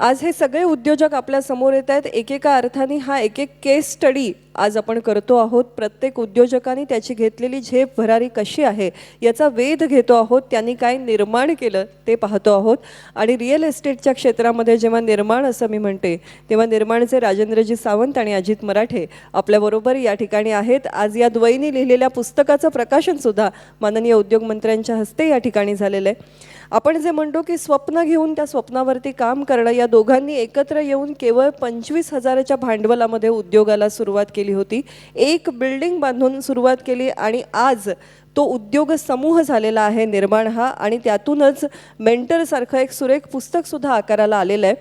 आज हे सगळे उद्योजक आपल्यासमोर येत आहेत. एकेका अर्थाने हा एक एक केस स्टडी आज आपण करतो आहोत. प्रत्येक उद्योजकांनी त्याची घेतलेली झेप भरारी कशी आहे याचा वेध घेतो आहोत. त्यांनी काय निर्माण केलं ते पाहतो आहोत. आणि रिअल इस्टेटच्या क्षेत्रामध्ये जेव्हा निर्माण असं मी म्हणते तेव्हा निर्माणचे राजेंद्रजी सावंत आणि अजित मराठे आपल्याबरोबर या ठिकाणी आहेत. आज या द्वयीने लिहिलेल्या पुस्तकाचं प्रकाशनसुद्धा माननीय उद्योगमंत्र्यांच्या हस्ते या ठिकाणी झालेलं आहे. आपण जे म्हणतो की स्वप्न घेऊन त्या स्वप्नावरती काम करणं या दोघांनी एकत्र येऊन केवळ पंचवीस हजाराच्या भांडवलामध्ये उद्योगाला सुरुवात केली होती. एक बिल्डिंग बांधून सुरुवात केली आणि आज तो उद्योग समूह झालेला आहे निर्माण हा आणि त्यातूनच मेंटरसारखं एक सुरेख पुस्तकसुद्धा आकाराला आलेलं आहे.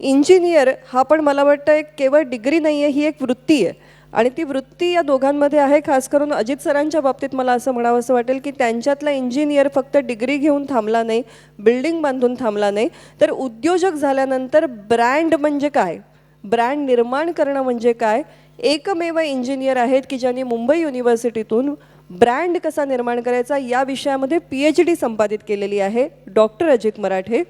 इंजिनियर हा पण मला वाटतं एक केवळ डिग्री नाही आहे ही एक वृत्ती आहे. आणि ती वृत्ती या दोघांमध्ये आहे खास करून अजित सरांच्या बाबतीत मला असं म्हणावं असं वाटेल की त्यांच्यातला इंजिनियर फक्त डिग्री घेऊन थांबला नाही बिल्डिंग बांधून थांबला नाही. तर उद्योजक झाल्यानंतर ब्रँड म्हणजे काय? ब्रँड निर्माण करणं म्हणजे काय? एकमेव इंजिनियर आहेत की ज्यांनी मुंबई युनिव्हर्सिटीतून ब्रँड कसा निर्माण करायचा या विषयामध्ये पी एच डी संपादित केलेली आहे डॉक्टर अजित मराठे.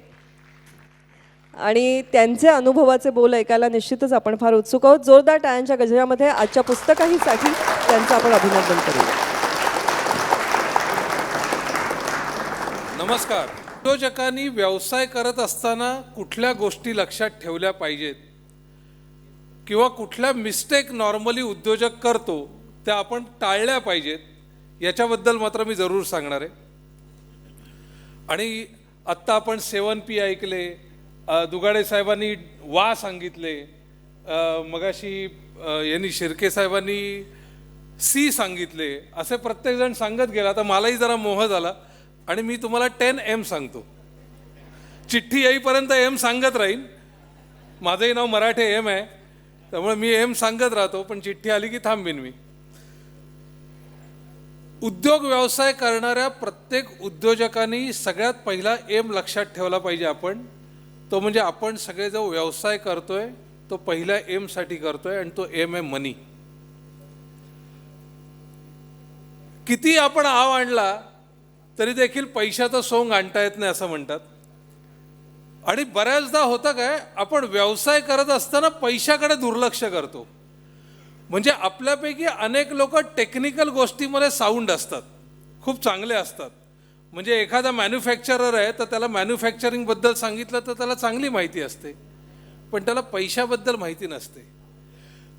आणि त्यांचे अनुभवाचे बोल ऐकायला निश्चितच आपण फार उत्सुक आहोत. जोरदार टाळ्यांच्या गजरामध्ये आजच्या पुस्तकाहीसाठी त्यांचं आपण अभिनंदन करूया. नमस्कार. उद्योजकांनी व्यवसाय करत असताना कुठल्या गोष्टी लक्षात ठेवल्या पाहिजेत? किंवा कुठल्या मिस्टेक नॉर्मली उद्योजक करतो त्या आपण टाळल्या पाहिजेत? याच्याबद्दल मात्र मी जरूर सांगणार आहे. आणि आत्ता आपण सेवन पी ऐकले दुगाडे साहेबांनी वा सांगितले. मगाशी यांनी शिर्के साहेबांनी सी सांगितले. असे प्रत्येकजण सांगत गेला. तर मलाही जरा मोह झाला. आणि मी तुम्हाला टेन एम सांगतो. चिठ्ठी येईपर्यंत एम सांगत राहीन. माझंही नाव मराठे एम आहे. त्यामुळे मी एम सांगत राहतो पण चिठ्ठी आली की थांबीन मी. उद्योग व्यवसाय करणाऱ्या प्रत्येक उद्योजकांनी सगळ्यात पहिला एम लक्षात ठेवला पाहिजे आपण. तो म्हणजे आपण सगळे जो व्यवसाय करतोय तो पहिल्या एमसाठी करतोय आणि तो एम आहे मनी किती आपण आव आणला तरी देखील पैशाचं सोंग आणता येत नाही असं म्हणतात. आणि बऱ्याचदा होतं काय आपण व्यवसाय करत असताना पैशाकडे दुर्लक्ष करतो. म्हणजे आपल्यापैकी अनेक लोक टेक्निकल गोष्टीमध्ये साऊंड असतात. खूप चांगले असतात. म्हणजे एखादा मॅन्युफॅक्चरर आहे तर त्याला मॅन्युफॅक्चरिंगबद्दल सांगितलं तर त्याला चांगली माहिती असते. पण त्याला पैशाबद्दल माहिती नसते.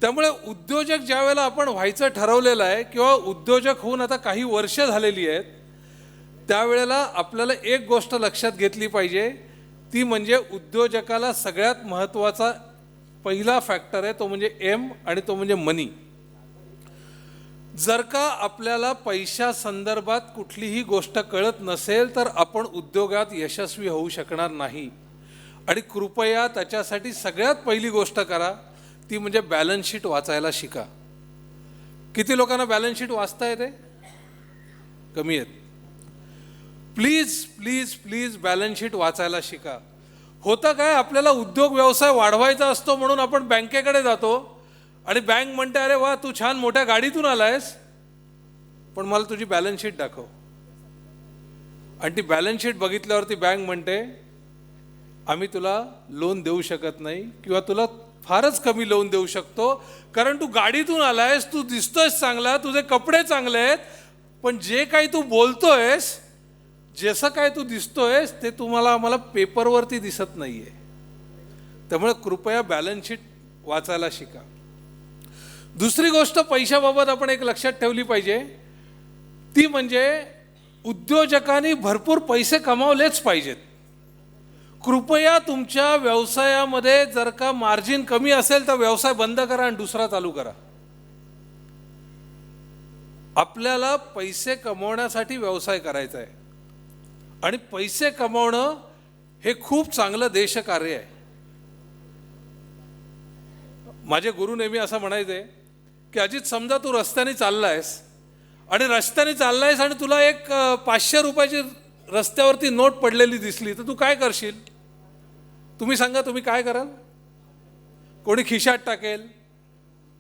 त्यामुळे उद्योजक ज्यावेळेला आपण व्हायचं ठरवलेलं आहे किंवा उद्योजक होऊन आता काही वर्ष झालेली आहेत त्यावेळेला आपल्याला एक गोष्ट लक्षात घेतली पाहिजे. ती म्हणजे उद्योजकाला सगळ्यात महत्त्वाचा पहिला फॅक्टर आहे तो म्हणजे एम आणि तो म्हणजे मनी जर का आपल्याला पैशा संदर्भात कुठलीही गोष्ट कळत नसेल तर आपण उद्योगात यशस्वी होऊ शकणार नाही. आणि कृपया त्याच्यासाठी सगळ्यात पहिली गोष्ट करा ती म्हणजे बॅलन्स शीट वाचायला शिका. किती लोकांना बॅलन्स शीट वाचता येते? कमी आहेत. Please please please balance sheet वाचायला शिका. होतं काय आपल्याला उद्योग व्यवसाय वाढवायचा असतो म्हणून आपण बँकेकडे जातो आणि बँक म्हणते अरे वा तू छान मोठ्या गाडीतून आलायस. पण मला तुझी बॅलन्स शीट दाखव. आणि ती बॅलन्स शीट बघितल्यावरती बँक म्हणते आम्ही तुला लोन देऊ शकत नाही किंवा तुला फारच कमी लोन देऊ शकतो कारण तू गाडीतून आलायस तू दिसतोयस चांगला तुझे कपडे चांगले आहेत पण जे काही तू बोलतोयस जसं काय तू दिसतोयस ते तुम्हाला आम्हाला पेपरवरती दिसत नाही आहे त्यामुळे कृपया बॅलन्स शीट वाचायला शिका. दुसरी गोष्ट पैशाबाबत आपण एक लक्षात ठेवली पाहिजे. ती म्हणजे उद्योजकांनी भरपूर पैसे कमावलेच पाहिजेत. कृपया तुमच्या व्यवसायामध्ये जर का मार्जिन कमी असेल तर व्यवसाय बंद करा आणि दुसरा चालू करा. आपल्याला पैसे कमवण्यासाठी व्यवसाय करायचा आहे. आणि पैसे कमावणं हे खूप चांगलं देशकार्य आहे. माझे गुरु नेहमी असं म्हणायचे की अजित समजा तू रस्त्याने चाललायस आणि रस्त्याने चाललायस आणि तुला एक पाचशे रुपयाची रस्त्यावरती नोट पडलेली दिसली तर तू काय करशील? तुम्ही सांगा तुम्ही काय कराल? कोणी खिशात टाकेल?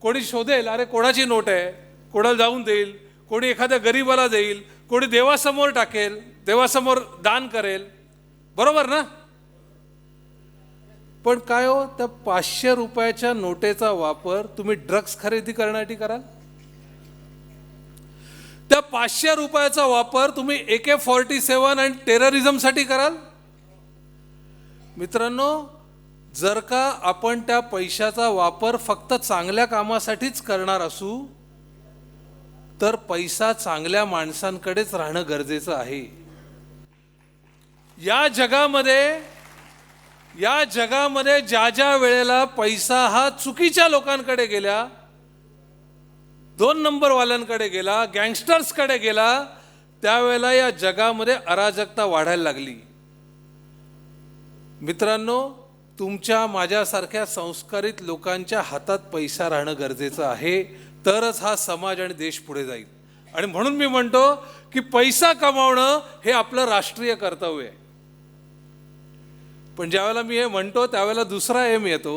कोणी शोधेल अरे कोणाची नोट आहे? कोणाला जाऊन देईल? कोणी एखाद्या गरीबाला देईल? कोणी देवासमोर टाकेल? देवासमोर दान करेल? बरोबर ना? पण काय हो त्या पाचशे रुपयाच्या नोटेचा वापर तुम्ही ड्रग्ज खरेदी करण्यासाठी कराल? त्या पाचशे रुपयाचा वापर तुम्ही ए के फॉर्टी सेवन आणि टेररिझमसाठी कराल? मित्रांनो जर का आपण त्या पैशाचा वापर फक्त चांगल्या कामासाठीच करणार असू तर पैसा चांगल्या माणसांकडेच राहणं गरजेचं आहे. या जगामध्ये या जगामध्ये ज्या ज्या वेळेला पैसा हा चुकीच्या लोकांकडे गेला दोन नंबरवाल्यांकडे गेला गँगस्टर्सकडे गेला त्यावेळेला या जगामध्ये अराजकता वाढायला लागली. मित्रांनो तुमच्या माझ्यासारख्या संस्कारित लोकांच्या हातात पैसा राहणं गरजेचं आहे तरच हा समाज आणि देश पुढे जाईल. आणि म्हणून मी म्हणतो की पैसा कमावणं हे आपलं राष्ट्रीय कर्तव्य आहे. पण ज्यावेळेला मी हे म्हणतो त्यावेळेला दुसरा एम येतो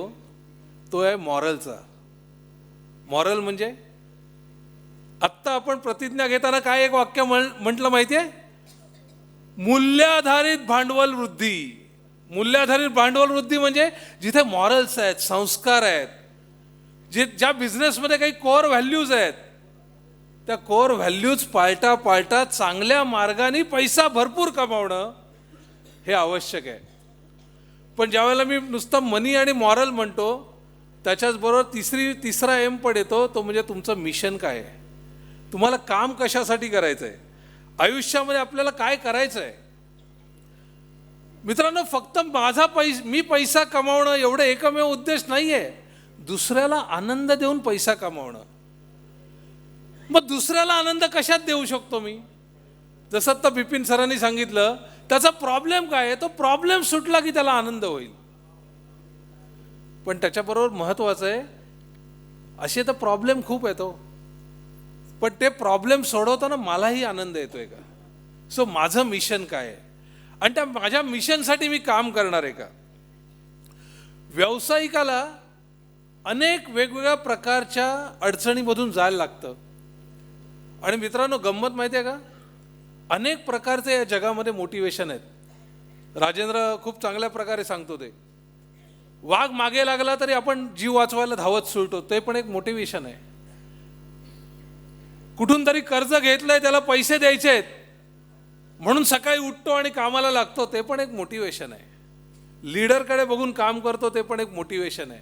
तो आहे मॉरलचा मॉरल म्हणजे आत्ता आपण प्रतिज्ञा घेताना काय एक वाक्य म्हण म्हटलं माहिती आहे? मूल्याधारित भांडवल वृद्धी. मूल्याधारित भांडवल वृद्धी म्हणजे जिथे मॉरल्स आहेत संस्कार आहेत जे ज्या बिझनेसमध्ये काही कोर व्हॅल्यूज आहेत त्या कोर व्हॅल्यूज पालटा पालटा चांगल्या मार्गाने पैसा भरपूर कमावणं हे आवश्यक आहे. पण ज्यावेळेला मी नुसतं मनी आणि मॉरल म्हणतो त्याच्याचबरोबर तिसरी तिसरा एम पण येतो तो म्हणजे तुमचं मिशन काय आहे? तुम्हाला काम कशासाठी करायचं आहे आयुष्यामध्ये आपल्याला काय करायचं आहे मित्रांनो फक्त माझा पैस मी पैसा कमावणं एवढं एकमेव उद्देश नाही आहे दुसऱ्याला आनंद देऊन पैसा कमावणं. मग दुसऱ्याला आनंद कशात देऊ शकतो मी? जसं तर बिपिन सरांनी सांगितलं त्याचा प्रॉब्लेम काय आहे? तो प्रॉब्लेम सुटला की त्याला आनंद होईल. पण त्याच्याबरोबर महत्वाचं आहे असे तर प्रॉब्लेम खूप येतो हो. पण ते प्रॉब्लेम सोडवताना मलाही आनंद येतोय का? सो माझं मिशन काय आहे? आणि त्या माझ्या मिशनसाठी मी काम करणार आहे का? व्यावसायिकाला अनेक वेगवेगळ्या प्रकारच्या अडचणीमधून जायला लागतं. आणि मित्रांनो गंमत माहिती आहे का? अनेक प्रकारचे या जगामध्ये मोटिवेशन आहेत. राजेंद्र खूप चांगल्या प्रकारे सांगतो ते. वाघ मागे लागला तरी आपण जीव वाचवायला धावत सुटतो. ते पण एक मोटिवेशन आहे. कुठून तरी कर्ज घेतलंय त्याला पैसे द्यायचे आहेत. म्हणून सकाळी उठतो आणि कामाला लागतो ते पण एक मोटिवेशन आहे. लीडरकडे बघून काम करतो ते पण एक मोटिवेशन आहे.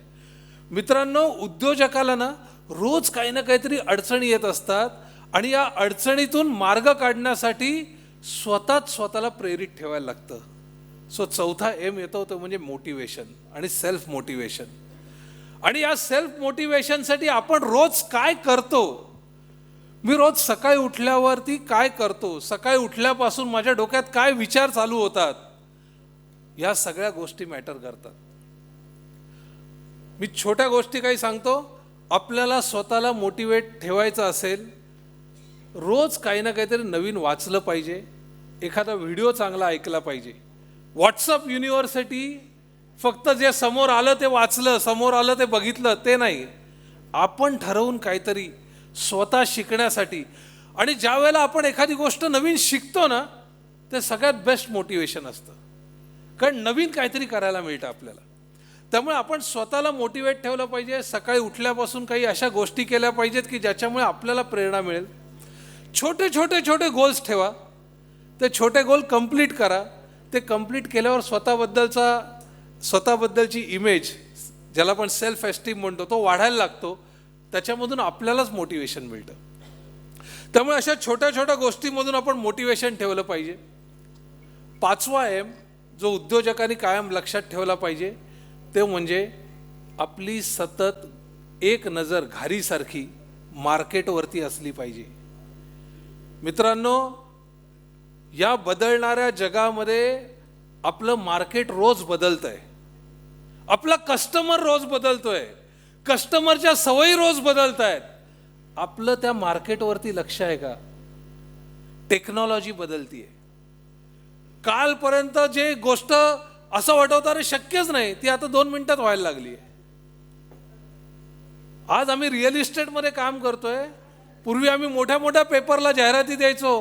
मित्रांनो उद्योजकाला ना रोज काही ना काहीतरी अडचणी येत असतात. आणि या अडचणीतून मार्ग काढण्यासाठी स्वतःच स्वतःला प्रेरित ठेवायला लागतं. सो चौथा एम येतो तो म्हणजे मोटिवेशन आणि सेल्फ मोटिवेशन आणि या सेल्फ मोटिवेशनसाठी आपण रोज काय करतो? मी रोज सकाळी उठल्यावरती काय करतो? सकाळी उठल्यापासून माझ्या डोक्यात काय विचार चालू होतात? या सगळ्या गोष्टी मॅटर करतात. मी छोट्या गोष्टी काही सांगतो. आपल्याला स्वतःला मोटिवेट ठेवायचं असेल रोज काही ना काहीतरी नवीन वाचलं पाहिजे एखादा व्हिडिओ चांगला ऐकला पाहिजे. व्हॉट्सअप युनिव्हर्सिटी फक्त जे समोर आलं ते वाचलं समोर आलं ते बघितलं ते नाही. आपण ठरवून काहीतरी स्वतः शिकण्यासाठी. आणि ज्या वेळेला आपण एखादी गोष्ट नवीन शिकतो ना ते सगळ्यात बेस्ट मोटिवेशन असतं. कारण नवीन काहीतरी करायला मिळतं आपल्याला. त्यामुळे आपण स्वतःला मोटिवेट ठेवलं पाहिजे सकाळी उठल्यापासून काही अशा गोष्टी केल्या पाहिजेत की ज्याच्यामुळे आपल्याला प्रेरणा मिळेल. छोटे छोटे छोटे गोल्स ठेवा. ते छोटे गोल कंप्लीट करा. ते कंप्लीट केल्यावर स्वतःबद्दलचा स्वतःबद्दलची इमेज ज्याला आपण सेल्फ एस्टीम म्हणतो तो वाढायला लागतो. त्याच्यामधून आपल्यालाच मोटिवेशन मिळतं. त्यामुळे अशा छोट्या छोट्या गोष्टीमधून आपण मोटिवेशन ठेवलं पाहिजे. पाचवा एम जो उद्योजकांनी कायम लक्षात ठेवला पाहिजे ते म्हणजे आपली सतत एक नजर घारीसारखी मार्केटवरती असली पाहिजे. मित्रांनो या बदलणाऱ्या जगामध्ये आपलं मार्केट रोज बदलत आहे आपला कस्टमर रोज बदलतोय. कस्टमरच्या सवयी रोज बदलत आहेत आपलं त्या मार्केटवरती लक्ष आहे का? टेक्नॉलॉजी बदलतीये. कालपर्यंत जे गोष्ट असं वाटवतं अरे शक्यच नाही ती आता दोन मिनिटात व्हायला लागली आहे आज आम्ही रिअल इस्टेटमध्ये काम करतोय. पूर्वी आम्ही मोठ्या मोठ्या पेपरला जाहिराती द्यायचो.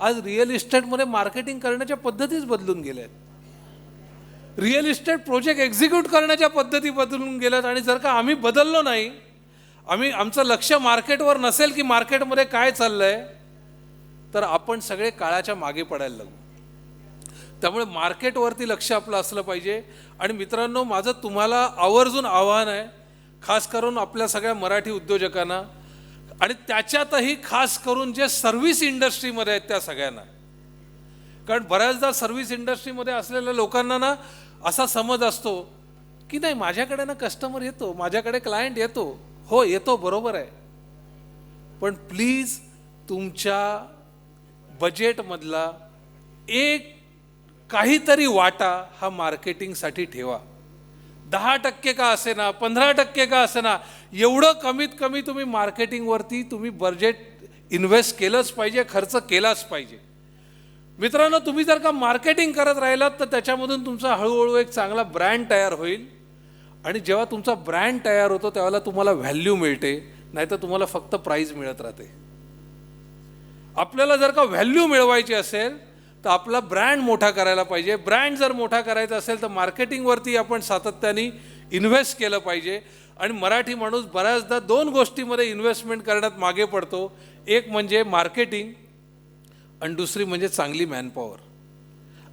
आज रिअल इस्टेटमध्ये मार्केटिंग करण्याच्या पद्धतीच बदलून गेल्या आहेत रिअल इस्टेट प्रोजेक्ट एक्झिक्यूट करण्याच्या पद्धती बदलून गेल्यात आणि जर का आम्ही बदललो नाही आम्ही आमचं लक्ष मार्केटवर नसेल की मार्केटमध्ये काय चाललं आहे तर आपण सगळे काळाच्या मागे पडायला लागू. त्यामुळे मार्केटवरती लक्ष आपलं असलं पाहिजे. आणि मित्रांनो माझं तुम्हाला आवर्जून आव्हान आहे खास करून आपल्या सगळ्या मराठी उद्योजकांना आणि त्याच्यातही खास करून जे सर्व्हिस इंडस्ट्रीमध्ये आहेत त्या सगळ्यांना. कारण बऱ्याचदा सर्व्हिस इंडस्ट्रीमध्ये असलेल्या लोकांना ना असा समज असतो की नाही माझ्याकडे ना कस्टमर येतो माझ्याकडे क्लायंट येतो. हो येतो बरोबर आहे. पण प्लीज तुमच्या बजेटमधला एक काहीतरी वाटा हा मार्केटिंगसाठी ठेवा. दहा टक्के का असे ना पंधरा टक्के का असे ना एवढं कमीत कमी तुम्ही मार्केटिंगवरती तुम्ही बजेट इन्व्हेस्ट केलंच पाहिजे खर्च केलाच पाहिजे. मित्रांनो तुम्ही जर का मार्केटिंग करत राहिलात तर त्याच्यामधून तुमचा हळूहळू एक चांगला ब्रँड तयार होईल. आणि जेव्हा तुमचा ब्रँड तयार होतो त्यावेळेला तुम्हाला व्हॅल्यू मिळते नाहीतर तुम्हाला फक्त प्राईज मिळत राहते. आपल्याला जर का व्हॅल्यू मिळवायची असेल तर आपला ब्रँड मोठा करायला पाहिजे. ब्रँड जर मोठा करायचा असेल तर मार्केटिंगवरती आपण सातत्याने इन्व्हेस्ट केलं पाहिजे. आणि मराठी माणूस बऱ्याचदा दोन गोष्टीमध्ये इन्व्हेस्टमेंट करण्यात मागे पडतो. एक म्हणजे मार्केटिंग आणि दुसरी म्हणजे चांगली मॅनपॉवर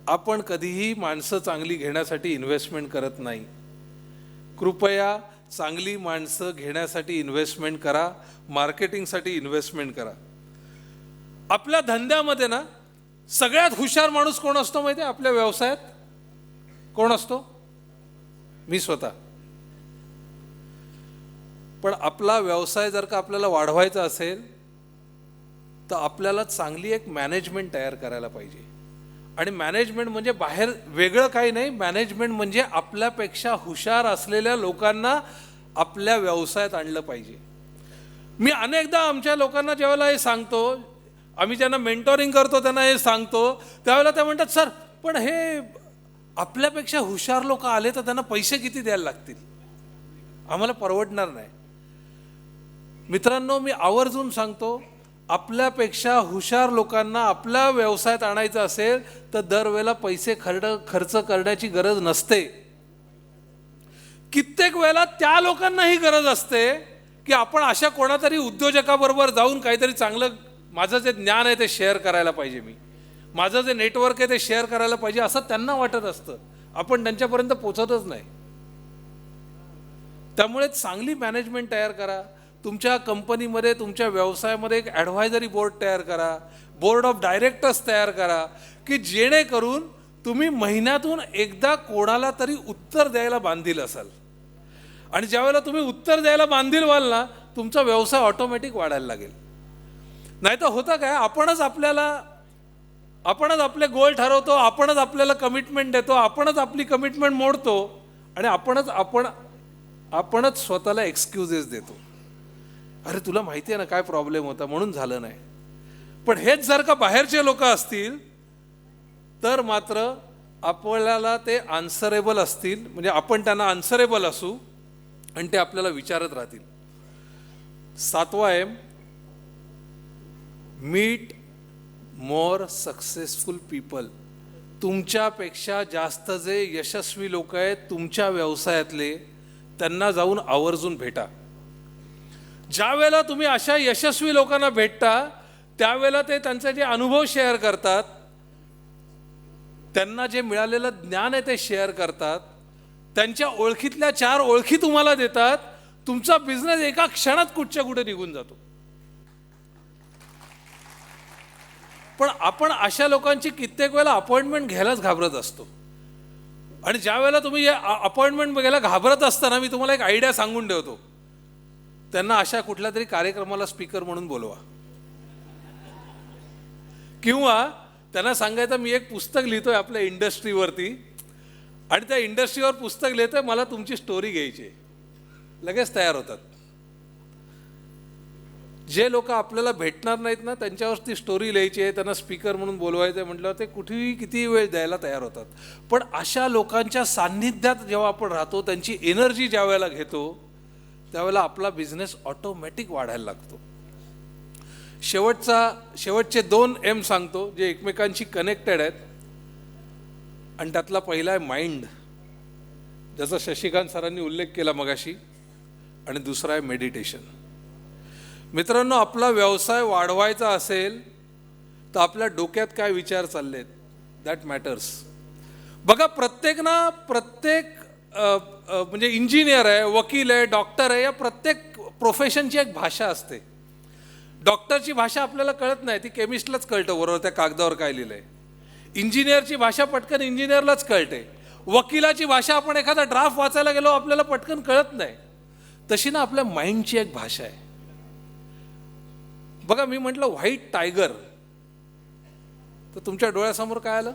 आपण कधीही माणसं चांगली घेण्यासाठी इन्व्हेस्टमेंट करत नाही. कृपया चांगली माणसं घेण्यासाठी इन्व्हेस्टमेंट करा. मार्केटिंगसाठी इन्व्हेस्टमेंट करा. आपल्या धंद्यामध्ये ना सगळ्यात हुशार माणूस कोण असतो माहिती आहे आपल्या व्यवसायात? कोण असतो? मी स्वतः. पण आपला व्यवसाय जर का आपल्याला वाढवायचा असेल तर आपल्याला चांगली एक मॅनेजमेंट तयार करायला पाहिजे. आणि मॅनेजमेंट म्हणजे बाहेर वेगळं काही नाही मॅनेजमेंट म्हणजे आपल्यापेक्षा हुशार असलेल्या लोकांना आपल्या व्यवसायात आणलं पाहिजे. मी अनेकदा आमच्या लोकांना ज्यावेळेला हे सांगतो आम्ही ज्यांना मेंटॉरिंग करतो त्यांना हे सांगतो. त्यावेळेला ते म्हणतात सर पण हे आपल्यापेक्षा हुशार लोक आले तर त्यांना पैसे किती द्यायला लागतील? आम्हाला परवडणार नाही. मित्रांनो मी आवर्जून सांगतो आपल्यापेक्षा हुशार लोकांना आपल्या व्यवसायात आणायचं असेल तर दरवेळेला पैसे खर्ड खर्च करण्याची गरज नसते. कित्येक वेळेला त्या लोकांनाही गरज असते की आपण अशा कोणातरी उद्योजकाबरोबर जाऊन काहीतरी चांगलं माझं जे ज्ञान आहे ते शेअर करायला पाहिजे मी. माझं जे नेटवर्क आहे ते शेअर करायला पाहिजे असं त्यांना वाटत असतं. आपण त्यांच्यापर्यंत पोचतच नाही. त्यामुळे चांगली मॅनेजमेंट तयार करा. तुमच्या कंपनीमध्ये तुमच्या व्यवसायामध्ये एक ॲडव्हायझरी बोर्ड तयार करा. बोर्ड ऑफ डायरेक्टर्स तयार करा की जेणेकरून तुम्ही महिन्यातून एकदा कोणाला तरी उत्तर द्यायला बांधील असाल. आणि ज्यावेळेला तुम्ही उत्तर द्यायला बांधील व्हाल ना तुमचा व्यवसाय ऑटोमॅटिक वाढायला लागेल. नाही तर होतं काय? आपणच आपल्याला आपणच आपले गोल ठरवतो आपणच आपल्याला कमिटमेंट देतो आपणच आपली कमिटमेंट मोडतो आणि आपणच आपण आपणच स्वतःला एक्सक्युजेस देतो. अरे तुला माहिती आहे ना काय प्रॉब्लेम होता? म्हणून झालं नाही. पण हेच जर का बाहेरचे लोक असतील तर मात्र आपल्याला ते आन्सरेबल असतील. म्हणजे आपण त्यांना आन्सरेबल असू आणि ते आपल्याला विचारत राहतील. सातवा M meet more successful people तुमच्यापेक्षा जास्त जे यशस्वी लोक आहेत तुमच्या व्यवसायातले त्यांना जाऊन आवर्जून भेटा. ज्या वेळेला तुम्ही अशा यशस्वी लोकांना भेटता त्यावेळेला ते त्यांचे जे अनुभव शेअर करतात त्यांना जे मिळालेलं ज्ञान आहे ते शेअर करतात त्यांच्या ओळखीतल्या चार ओळखी तुम्हाला देतात तुमचा बिझनेस एका क्षणात कुठच्या कुठे निघून जातो. पण आपण अशा लोकांची कित्येक वेळेला अपॉइंटमेंट घ्यायलाच घाबरत असतो. आणि ज्या वेळेला तुम्ही अपॉइंटमेंट घ्यायला घाबरत असताना मी तुम्हाला एक आयडिया सांगून ठेवतो. त्यांना अशा कुठल्या तरी कार्यक्रमाला स्पीकर म्हणून बोलवा. किंवा त्यांना सांगायचं मी एक पुस्तक लिहितोय आपल्या इंडस्ट्रीवरती. आणि त्या इंडस्ट्रीवर पुस्तक लिहितोय मला तुमची स्टोरी घ्यायची आहे. लगेच तयार होतात. जे लोक आपल्याला भेटणार नाहीत ना त्यांच्यावरती स्टोरी लिहायची आहे त्यांना स्पीकर म्हणून बोलवायचं आहे म्हटल्यावर ते कुठेही कितीही वेळ द्यायला तयार होतात. पण अशा लोकांच्या सान्निध्यात जेव्हा आपण राहतो त्यांची एनर्जी ज्या वेळेला घेतो त्यावेळेला आपला बिझनेस ऑटोमॅटिक वाढायला लागतो. शेवटचा शेवटचे दोन एम सांगतो जे एकमेकांशी कनेक्टेड आहेत. आणि त्यातला पहिला आहे माइंड ज्याचा शशिकांत सरांनी उल्लेख केला मगाशी. आणि दुसरा आहे मेडिटेशन मित्रांनो आपला व्यवसाय वाढवायचा असेल तर आपल्या डोक्यात काय विचार चाललेत? दॅट मॅटर्स बघा प्रत्येक ना प्रत्येक म्हणजे इंजिनियर आहे वकील आहे डॉक्टर आहे या प्रत्येक प्रोफेशनची एक भाषा असते. डॉक्टरची भाषा आपल्याला कळत नाही ती केमिस्टलाच कळतं बरोबर त्या कागदावर काय लिहिलं आहे इंजिनियरची भाषा पटकन इंजिनियरलाच कळते. वकिलाची भाषा आपण एखादा ड्राफ्ट वाचायला गेलो आपल्याला पटकन कळत नाही. तशी ना आपल्या माइंडची एक भाषा आहे. बघा मी म्हटलं व्हाईट टायगर तर तुमच्या डोळ्यासमोर काय आलं?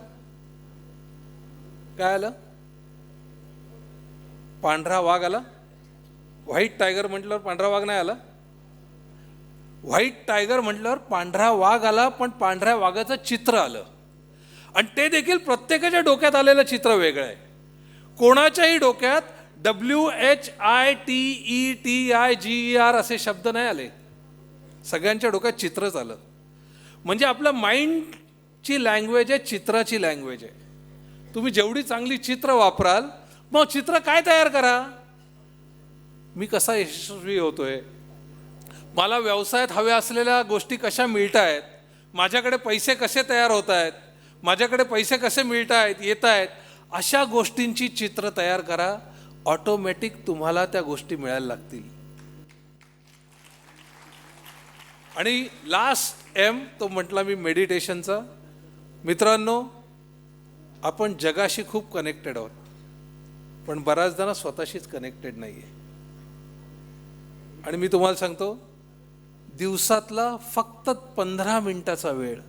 काय आलं? पांढरा वाघ आला. व्हाईट टायगर म्हटल्यावर पांढरा वाघ नाही आला. व्हाईट टायगर म्हटल्यावर पांढरा वाघ आला पण पांढऱ्या वाघाचं चित्र आलं. आणि ते देखील प्रत्येकाच्या डोक्यात आलेलं चित्र वेगळं आहे. कोणाच्याही डोक्यात W H I T E T I G E R असे शब्द नाही आले. सगळ्यांच्या डोक्यात चित्रच आलं म्हणजे आपलं माइंडची लँग्वेज आहे चित्राची लँग्वेज आहे. तुम्ही जेवढी चांगली चित्र वापराल मग चित्र काय तयार करा? मी कसा यशस्वी होतोय? मला व्यवसायात हव्या असलेल्या गोष्टी कशा मिळत आहेत माझ्याकडे पैसे कसे तयार होत आहेत माझ्याकडे पैसे कसे मिळत आहेत येत आहेत अशा गोष्टींची चित्र तयार करा. ऑटोमॅटिक तुम्हाला त्या गोष्टी मिळायला लागतील. आणि लास्ट एम तो म्हटला मी मेडिटेशनचा मित्रांनो आपण जगाशी खूप कनेक्टेड आहोत पण बऱ्याचदा ना स्वतःशीच कनेक्टेड नाही आहे आणि मी तुम्हाला सांगतो दिवसातला फक्त पंधरा मिनटाचा वेळ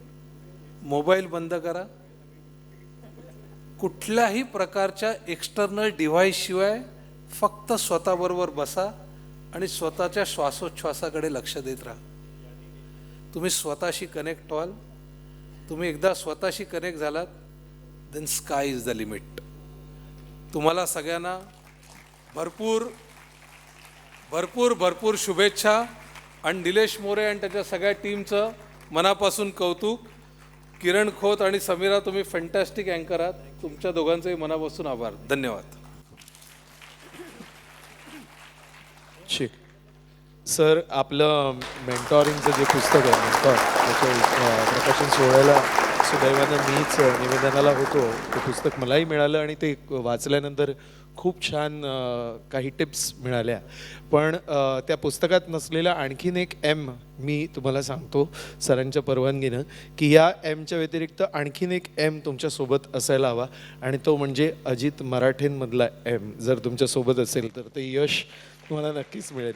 मोबाईल बंद करा. कुठल्याही प्रकारच्या एक्स्टर्नल डिव्हाइसशिवाय फक्त स्वतःबरोबर बसा आणि स्वतःच्या श्वासोच्छ्वासाकडे लक्ष देत राहा. तुम्ही स्वतःशी कनेक्ट व्हाल. तुम्ही एकदा स्वतःशी कनेक्ट झालात then sky is the limit तुम्हाला सगळ्यांना भरपूर भरपूर भरपूर शुभेच्छा. आणि निलेश मोरे आणि त्याच्या सगळ्या टीमचं मनापासून कौतुक. किरण खोत आणि समीरा तुम्ही फॅन्टॅस्टिक अँकर आहात. तुमच्या दोघांचंही मनापासून आभार. धन्यवाद. ठीक सर आपलं मेंटॉरिंगचं जे पुस्तक आहे मेंटॉर त्याच्या प्रकाशन सोहळ्याला सुदैवानं मीच निवेदनाला होतो. ते पुस्तक मलाही मिळालं आणि ते वाचल्यानंतर खूप छान काही टिप्स मिळाल्या. पण त्या पुस्तकात नसलेला आणखीन एक एम मी तुम्हाला सांगतो सरांच्या परवानगीनं की या एमच्या व्यतिरिक्त आणखीन एक एम तुमच्यासोबत असायला हवा आणि तो म्हणजे अजित मराठेंमधला एम जर तुमच्यासोबत असेल तर ते यश तुम्हाला नक्कीच मिळेल.